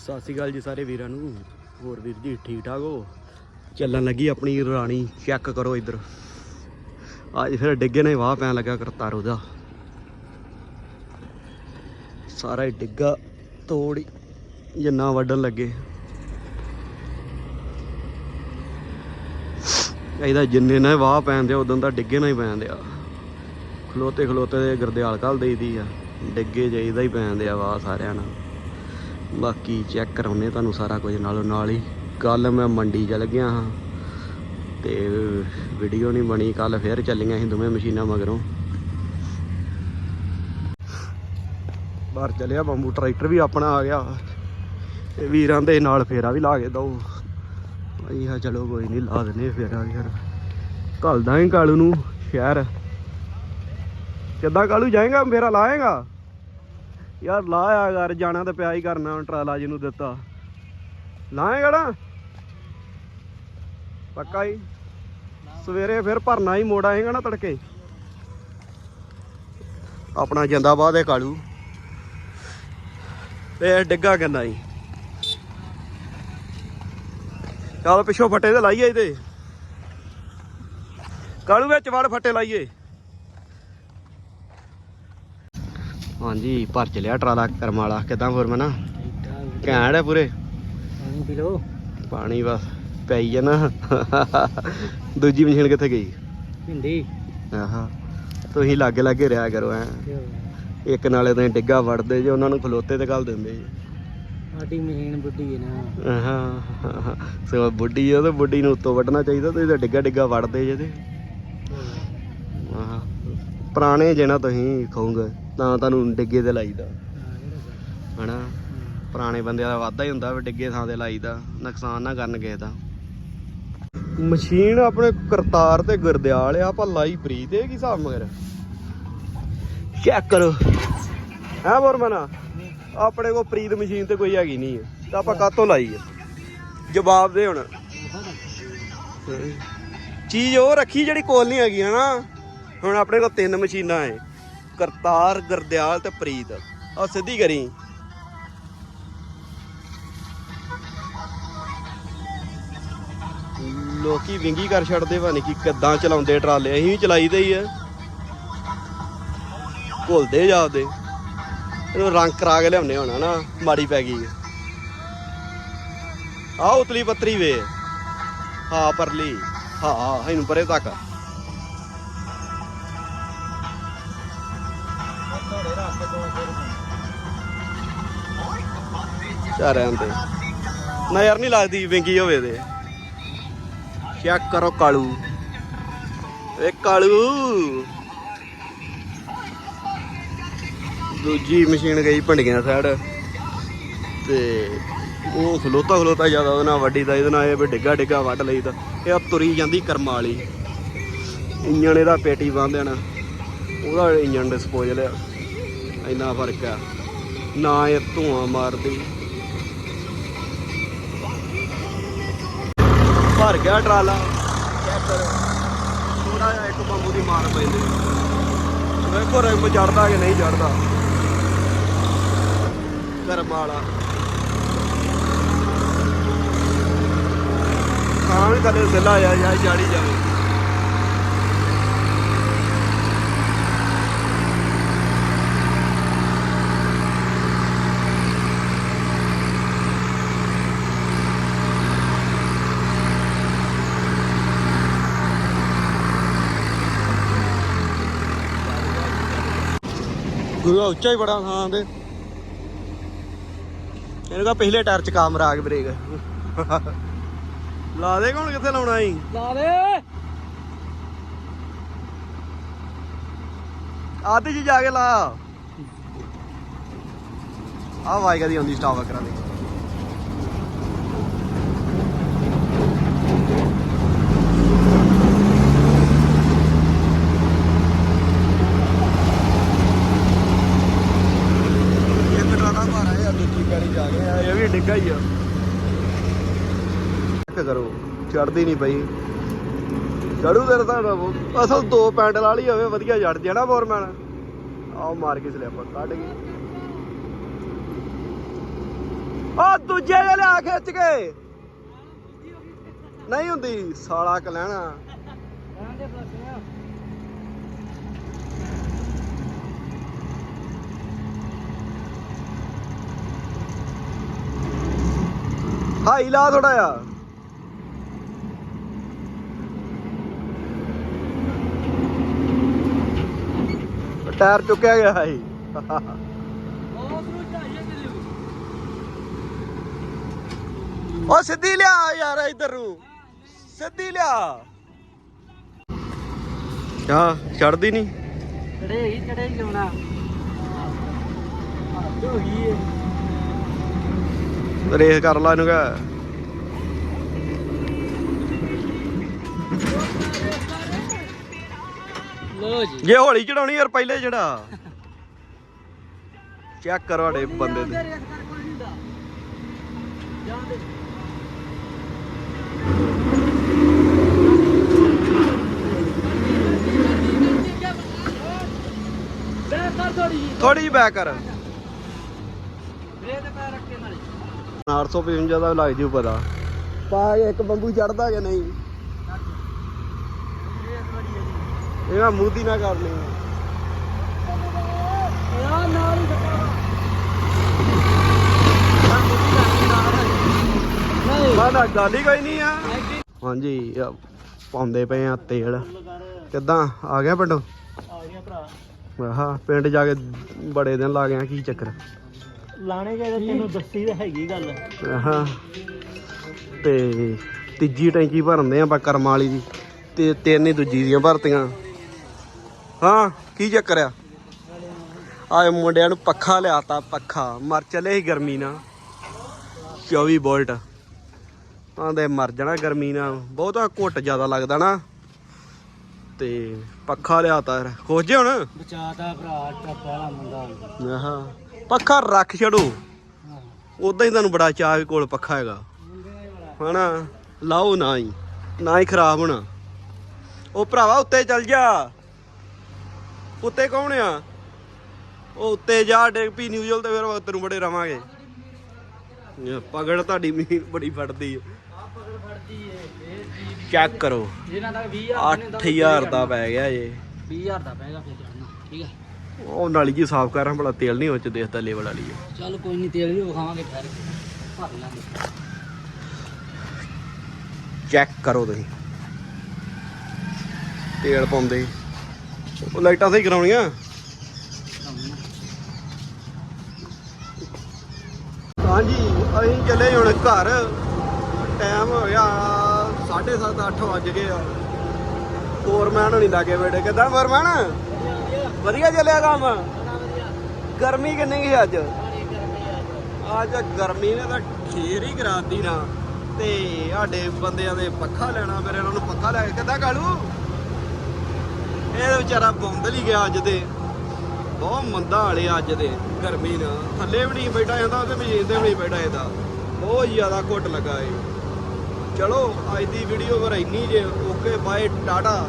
ਸਤਿ ਸ਼੍ਰੀ ਅਕਾਲ ਜੀ ਸਾਰੇ ਵੀਰਾਂ ਨੂੰ। ਹੋਰ ਵੀਰ ਜੀ, ਠੀਕ ਠਾਕ ਹੋ? ਚੱਲਣ ਲੱਗੀ ਆਪਣੀ ਰਾਣੀ। ਚੈੱਕ ਕਰੋ ਇੱਧਰ। ਅੱਜ ਫਿਰ ਡਿੱਗੇ ਨੇ, ਵਾਹ ਪੈਣ ਲੱਗਾ ਕਰਤਾਰ ਉਹਦਾ ਸਾਰਾ ਹੀ ਡਿੱਗਾ, ਤੋੜੀ, ਜਿੰਨਾ ਵੱਢਣ ਲੱਗੇ। ਇਹਦਾ ਜਿੰਨੇ ਨਾ ਵਾਹ ਪੈਂਦੇ ਉਦੋਂ ਤਾਂ ਡਿੱਗੇ ਨਾ ਹੀ ਪੈਂਦੇ ਆ ਖਲੋਤੇ ਖਲੋਤੇ ਦੇ ਗਰਦਿਆਲ ਕੱਲ ਦੇਈਦੀ ਆ। ਡਿੱਗੇ ਜਾਈਦਾ ਹੀ ਪੈਂਦੇ ਆ ਵਾਹ ਸਾਰਿਆਂ ਨਾਲ। ਬਾਕੀ ਚੈੱਕ ਕਰਾਉਨੇ ਤੁਹਾਨੂੰ ਸਾਰਾ ਕੁਝ ਨਾਲੋਂ ਨਾਲ ਹੀ। ਕੱਲ ਮੈਂ ਮੰਡੀ ਚਲ ਗਿਆ ਹਾਂ ਤੇ ਵੀਡੀਓ ਨਹੀਂ ਬਣੀ ਕੱਲ ਫੇਰ ਚੱਲੀਆਂ ਸੀ ਦੋਵੇਂ ਮਸ਼ੀਨਾਂ ਮਗਰੋਂ। ਬਾਹਰ ਚੱਲਿਆ ਬੰਬੂ, ਟਰੈਕਟਰ ਵੀ ਆਪਣਾ ਆ ਗਿਆ ਤੇ ਵੀਰਾਂ ਦੇ ਨਾਲ ਫੇਰਾ ਵੀ ਲਾ ਕੇ ਦਓ ਭਾਈ ਹਾਂ ਚਲੋ ਕੋਈ ਨਹੀਂ, ਲਾ ਦਿੰਦੇ ਫੇਰਾ ਯਾਰ। ਘੱਲਦਾ ਹੀ ਕਾਲੂ ਨੂੰ ਸ਼ਹਿਰ। ਕਿੱਦਾਂ ਕਾਲੂ, ਜਾਏਗਾ, ਫੇਰਾ ਲਾਏਗਾ? ਯਾਰ ਲਾਇਆ ਯਾਰ ਜਾਣਾ ਤਾਂ ਪਿਆ ਹੀ ਕਰਨਾ ਹੁਣ ਟਰਾਲਾ ਜਿਹਨੂੰ ਦਿੱਤਾ। ਲਾਏਗਾ ਨਾ ਪੱਕਾ ਹੀ? ਸਵੇਰੇ ਫਿਰ ਭਰਨਾ ਹੀ ਮੋੜ ਆਏਗਾ ਨਾ ਤੜਕੇ। ਆਪਣਾ ਜਿੰਦਾਬਾਦ ਹੈ ਕਾਲੂ। ਤੇ ਡਿੱਗਾ ਕਹਿੰਦਾ ਹੀ? ਚੱਲ ਪਿੱਛੋਂ ਫੱਟੇ ਤੇ ਲਾਈਏ ਇਹਦੇ। ਕਾਲੂ ਵਿੱਚ ਵੜ ਫੱਟੇ ਲਾਈਏ। ਹਾਂਜੀ ਭਰ ਚਲਿਆ ਟਰਾਲਾ ਕਰਮ ਵਾਲਾ। ਕਿਦਾਂ ਹੋਰ ਮਨਾ ਘੈਂਟ ਹੈ ਪੂਰੇ। ਪਾਣੀ ਪੀ ਲੋ ਪਾਣੀ ਬਸ ਪਈ ਜਾਣਾ ਦੂਜੀ ਮਸ਼ੀਨ ਕਿੱਥੇ ਗਈ? ਭਿੰਡੀ। ਆਹਾ ਤੁਸੀਂ ਲਾਗੇ ਲਾਗੇ ਰਿਹਾ ਕਰੋ ਐ। ਇੱਕ ਨਾਲੇ ਤਾਂ ਡਿੱਗਾ ਵੜਦੇ ਜੇ ਉਹਨਾਂ ਨੂੰ ਖਲੋਤੇ ਤੇ ਘੱਲ ਦਿੰਦੇ ਜੀ। ਸਾਡੀ ਮਸ਼ੀਨ ਬੁੱਢੀ ਹੈ ਨਾ। ਆਹਾ ਸੋ ਬੁੱਢੀ ਆ ਤੇ ਬੁੱਢੀ ਨੂੰ ਉੱਤੋਂ ਵੱਢਣਾ ਚਾਹੀਦਾ ਤੁਸੀਂ ਤਾਂ ਡਿੱਗਾ ਡਿੱਗਾ ਵੜਦੇ ਜੇ ਤੇ। ਆਹਾ ਪੁਰਾਣੇ ਜੇ ਨਾ ਤੁਸੀਂ ਖਾਓਗੇ ਤਾਂ ਤੁਹਾਨੂੰ ਡਿੱਗੇ ਤੇ ਲਾਈਦਾ। ਹਨਾ? ਪੁਰਾਣੇ ਬੰਦਿਆਂ ਦਾ ਵਾਧਾ ਹੀ ਹੁੰਦਾ ਵੀ ਡਿੱਗੇ ਥਾਂ ਤੇ ਲਾਈਦਾ ਨੁਕਸਾਨ ਨਾ ਕਰਨ ਕਿਸੇ ਦਾ। ਮਸ਼ੀਨ ਆਪਣੇ ਕਰਤਾਰ ਤੇ ਗੁਰਦਿਆਲ ਆ ਆਪਾਂ ਲਾਈ ਪ੍ਰੀਤ ਇਹ ਕੀ ਹਿਸਾਬ ਮਗਰ? ਚੈੱਕ ਕਰੋ। ਹੈ ਬੋਰਮਨਾ? ਆਪਣੇ ਕੋ ਪ੍ਰੀਤ ਮਸ਼ੀਨ ਤੇ ਕੋਈ ਹੈਗੀ ਨਹੀਂ ਤਾਂ ਆਪਾਂ ਕਾਤੋਂ ਲਾਈ ਹੈ? ਜਵਾਬ ਦੇ ਹੁਣ। ਚੀਜ਼ ਉਹ ਰੱਖੀ ਜਿਹੜੀ ਕੋਲ ਨਹੀਂ ਹੈਗੀ ਹਨਾ? ਹੁਣ ਆਪਣੇ ਕੋਲ ਤਿੰਨ ਮਸ਼ੀਨਾਂ ਐ ਕਰਤਾਰ ਗੁਰਦਿਆਲ ਤੇ ਪ੍ਰੀਤ। ਆ ਸਿੱਧੀ ਕਰੀ। ਲੋਕੀ ਵਿੰਗੀ ਕਰ ਛੱਡਦੇ ਭਾਣੀ ਕਿ ਕਿੱਦਾਂ ਚਲਾਉਂਦੇ ਟਰਾਲੇ। ਅਸੀਂ ਵੀ ਚਲਾਈਦੇ ਹੀ ਆ। ਘੁਲਦੇ ਜਾਦੇ ਇਹਨੂੰ ਰੰਗ ਕਰਾ ਕੇ ਲਿਆਉਣੇ ਹੋਣਾ ਨਾ, ਮਾੜੀ ਪੈ ਗਈ। ਆ ਉਤਲੀ ਪੱਤਰੀ ਵੇ। ਹਾਂ, ਪਰਲੀ। ਹਾਂ, ਇਹਨੂੰ ਪਰੇ ਤੱਕ। ਚਾਰਿਆਂ ਤੇ ਨਜ਼ਰ ਨਹੀਂ ਲੱਗਦੀ ਵਿੰਗੀ ਹੋਵੇ ਤੇ। ਚੈੱਕ ਕਰੋ ਕਾਲੂ। ਏ ਕਾਲੂ। ਦੂਜੀ ਮਸ਼ੀਨ ਗਈ ਭੰਡੀਆਂ ਸਾਈਡ। ਤੇ ਉਹ ਖਲੋਤਾ ਖਲੋਤਾ ਜ਼ਿਆਦਾ ਉਹਦੇ ਨਾਲ ਵੱਡੀ ਦਾ, ਇਹਦੇ ਨਾਲ ਇਹ ਵੀ ਡਿੱਗਾ ਡਿੱਗਾ ਵੱਢ ਲਈ ਲਈਦਾ ਇਹ ਆ ਤੁਰੀ ਜਾਂਦੀ ਕਰਮਾ ਵਾਲੀ। ਇੰਜਣ ਇਹਦਾ ਪੇਟੀ ਬੰਦ ਦੇਣਾ। ਉਹਦਾ ਇੰਜਣ ਡਿਸਪੋਜ਼ਲ ਆ। ਇੰਨਾ ਫ਼ਰਕ ਆ। ਨਾ ਇਹ ਧੂਆਂ ਮਾਰਦੀ। ਭਰ ਗਿਆ ਟਰਾਲਾ। ਚੈੱਕ ਕਰ ਥੋੜਾ ਜਿਹਾ ਇੱਕ ਬੰਬੂ ਦੀ ਮਾਰ ਪੈਂਦੀ ਵੇਖੋ ਰੰਗ ਚੜਦਾ ਕਿ ਨਹੀਂ ਚੜਦਾ। ਕਰਮ ਵਾਲਾ ਹਾਂ ਵੀ ਕਦੇ ਸਿੱਲਾ ਆ ਜਾਂ ਜਾੜੀ ਜਾਵੇ। ਗੁਰੂ ਉੱਚਾ ਹੀ ਬੜਾ ਥਾਂ ਤੇ। ਇਹਨੂੰ ਕਹਾ ਪਹਿਲੇ ਟਾਇਰ ਚ ਕਾਮ ਰਾਗ ਬ੍ਰੇਕ। ਲਾ ਦੇ ਹੁਣ ਕਿੱਥੇ ਲਾਉਣਾ ਈ ਲਾ ਦੇ। ਆਤੇ ਜੀ ਜਾ ਕੇ ਲਾ। ਆ ਵਾਇਗਾ ਦੀ ਆਉਂਦੀ ਸਟਾਪ ਕਰਾਂ ਦੇ ਇੱਕ ਟਰਾਲਾ ਭਾਰਾ ਹੈ ਦੂਜੀ ਗਾੜੀ ਜਾ ਕੇ ਆ ਇਹ ਹੀ ਆ। ਚੈੱਕ ਕਰੋ, ਚੜਦੀ ਨਹੀਂ ਪਈ। ਚੜੂ ਤੇਰੇ ਤਾਂ ਅਸਲ ਦੋ ਪੈਂਡਲ ਵਾਲੀ ਹੋਵੇ, ਵਧੀਆ ਜੜ ਜਾਣਾ ਫੋਰਮੈਨ ਆਓ ਮਾਰ ਕੇ ਸਲਿੱਪ ਕੱਢ ਗਈ। ਉਹ ਦੂਜੇ ਜੇ ਲਿਆ ਖਿੱਚ ਕੇ। ਨਹੀਂ ਹੁੰਦੀ, ਸਾਲਾ ਕ ਹਾਈ ਲਾ ਥੋੜਾ ਆ ਟਾਇਰ ਚੁੱਕਿਆ ਗਿਆ ਹਾਈ ਉਹ ਸਿੱਧੀ ਲਿਆ ਯਾਰ ਇਧਰ ਨੂੰ। ਸਿੱਧੀ ਲਿਆ। ਆ ਛੱਡਦੀ ਨਹੀਂ। ਚੜੇ ਹੀ ਚੜੇ ਹੀ ਲਾਉਣਾ ਹੋ ਗਈ ਏ ਰੇਸ ਕਰ ਲਾ ਇਹਨੂੰ ਕਹ। ਲੋ ਜੀ। ਜੇ ਹੌਲੀ ਚੜਾਉਣੀ ਯਾਰ ਪਹਿਲੇ ਜਿਹੜਾ। ਚੈੱਕ ਕਰੋ ਸਾਡੇ ਬੰਦੇ ਥੋੜੀ ਥੋੜੀ ਜਿਹੀ ਬੈਕ ਕਰ ਬ੍ਰੇਕ ਤੇ ਪੈਰ ਰੱਖ ਕੇ ਨਾਲੇ 855 ਦਾ ਲੱਗ ਜੂ ਪਤਾ। ਪਾ ਇੱਕ ਬੰਬੂ ਚੜਦਾ ਕਿ ਨਹੀਂ? ਇਹਨਾਂ ਮੂਦੀ ਨਾ ਕਰਨੀ ਆ ਨਾਲ ਹੀ ਗੱਲ ਕੋਈ ਨਹੀਂ ਆ। ਹਾਂਜੀ ਪਾਉਂਦੇ ਪਏ ਆ ਤੇਲ। ਕਿੱਦਾਂ? ਆ ਗਿਆ ਪਿੰਡੋਂ? ਆ ਗਿਆ ਭਰਾ। ਆਹਾ ਪਿੰਡ ਜਾ ਕੇ ਬੜੇ ਦਿਨ ਲਾ ਗਿਆ ਕੀ ਚੱਕਰ? ਲਾਣੇ ਗਏ ਤੈਨੂੰ ਦੱਸੀ ਤਾਂ ਹੈਗੀ ਗੱਲ। ਆਹਾ ਤੇ ਤੀਜੀ ਟੈਂਕੀ ਭਰਨਦੇ ਆ ਆਪਾਂ ਕਰਮਾਂ ਵਾਲੀ ਦੀ। ਤੇ ਤਿੰਨ ਹੀ ਦੂਜੀ ਦੀਆਂ ਭਰਤੀਆਂ। ਹਾਂ ਕੀ ਚੱਕਰ ਆ? ਆਏ ਮੁੰਡਿਆਂ ਨੂੰ ਪੱਖਾ ਲਿਆਤਾ ਪੱਖਾ। ਮਰ ਚਲੇ ਸੀ ਗਰਮੀ ਨਾਲ। 24 ਵੋਲਟ ਆਂਦੇ ਮਰ ਜਾਣਾ ਗਰਮੀ ਨਾਲ। ਬਹੁਤਾ ਘੁੱਟ ਜ਼ਿਆਦਾ ਲੱਗਦਾ ਨਾ। ਤੇ ਪੱਖਾ ਲਿਆਤਾ। ਯਾਰ। ਖੁਸ਼ ਜੇ ਹੁਣ। ਬਚਾਤਾ ਭਰਾ ਟੱਪਾ ਵਾਲਾ ਮੁੰਡਾ। ਆਹਾ ਪੱਖਾ ਰੱਖ ਛੜੋ। ਉਦਾਂ ਹੀ ਤੁਹਾਨੂੰ ਬੜਾ ਚਾਅ ਵੀ ਕੋਲ ਪੱਖਾ ਹੈਗਾ। ਹਨਾ? ਲਾਓ ਨਾ ਹੀ। ਨਾ ਹੀ ਖਰਾਬ ਹੋਣਾ। ਉਹ ਭਰਾਵਾ ਉੱਤੇ ਚੱਲ ਜਾ। ਉੱਤੇ ਕੌਣ ਆ? ਉਹ ਉੱਤੇ ਜਾ ਡਿੱਗ ਪੀ ਨਿਊਜ਼ਲ ਤੇ ਫਿਰ ਤੈਨੂੰ ਬੜੇ ਰਵਾਂਗੇ। ਪਗੜ ਤੁਹਾਡੀ ਮੀਨ ਬੜੀ ਫੜਦੀ ਹੈ ਚੈੱਕ ਕਰੋ। ਇਹਨਾਂ ਦਾ 20000 8000 ਦਾ ਪੈ ਗਿਆ ਜੇ 20000 ਦਾ ਪੈਗਾ ਫੇਰ ਠੀਕ ਹੈ ਉਹ ਨਾਲੀ ਜੀ ਸਾਫ਼ ਕਰ ਬੜਾ ਤੇਲ ਨਹੀਂ ਉਹ ਚ ਦੇਖਦਾ ਲੇਵਲ ਵਾਲੀ ਹੈ ਚੱਲ ਕੋਈ ਨਹੀਂ ਤੇਲ ਵੀ ਵਿਖਾਵਾਂਗੇ ਫਿਰ। ਭਰ ਲਾਂਗੇ। ਚੈੱਕ ਕਰੋ ਤੁਸੀਂ। ਤੇਲ ਪਾਉਂਦੇ। ਉਹ ਲਾਈਟਾਂ ਸਹੀ ਕਰਾਉਣੀਆਂ? ਹਾਂਜੀ ਅਸੀਂ ਚੱਲੇ ਹੁਣ ਘਰ। ਟਾਈਮ ਹੋ ਗਿਆ 7:30 8 ਵੱਜ ਗਏ ਆ। ਫੋਰਮੈਨ ਹੋਣੀ ਲੱਗੇ ਬੈਠੇ। ਕਿਦਾਂ ਫੋਰਮੈਨ ਵਧੀਆ ਚੱਲਿਆ ਕੰਮ? ਗਰਮੀ ਕਿੰਨੀ ਸੀ ਅੱਜ? ਅੱਜ ਗਰਮੀ ਨੇ ਤਾਂ ਖੇਰ ਹੀ ਕਰਾਤੀ ਨਾ। ਤੇ ਸਾਡੇ ਬੰਦਿਆਂ ਦੇ ਪੱਖਾ ਲੈਣਾ, ਫਿਰ ਇਹਨਾਂ ਨੂੰ ਪੱਖਾ ਲੈ ਕੇ ਕਿੱਦਾਂ ਕਾਲੂ? ਇਹ ਵਿਚਾਰਾ ਬੌਂਦਲ ਹੀ ਗਿਆ ਅੱਜ ਦੇ ਬਹੁਤ ਮੰਦਾ ਹਾਲੇ ਅੱਜ ਦੇ ਗਰਮੀ ਨਾਲ ਥੱਲੇ ਵੀ ਨਹੀਂ ਬੈਠਾ ਜਾਂਦਾ ਤੇ ਮਸ਼ੀਨ ਤੇ ਵੀ ਨਹੀਂ ਬੈਠਾ ਜਾਂਦਾ। ਬਹੁਤ ਜ਼ਿਆਦਾ ਘੁੱਟ ਲੱਗਾ ਏ ਚਲੋ, ਅੱਜ ਦੀ ਵੀਡੀਓ ਪਰ ਇੰਨੀ ਜੇ, ਓਕੇ, ਬਾਏ, ਟਾਟਾ।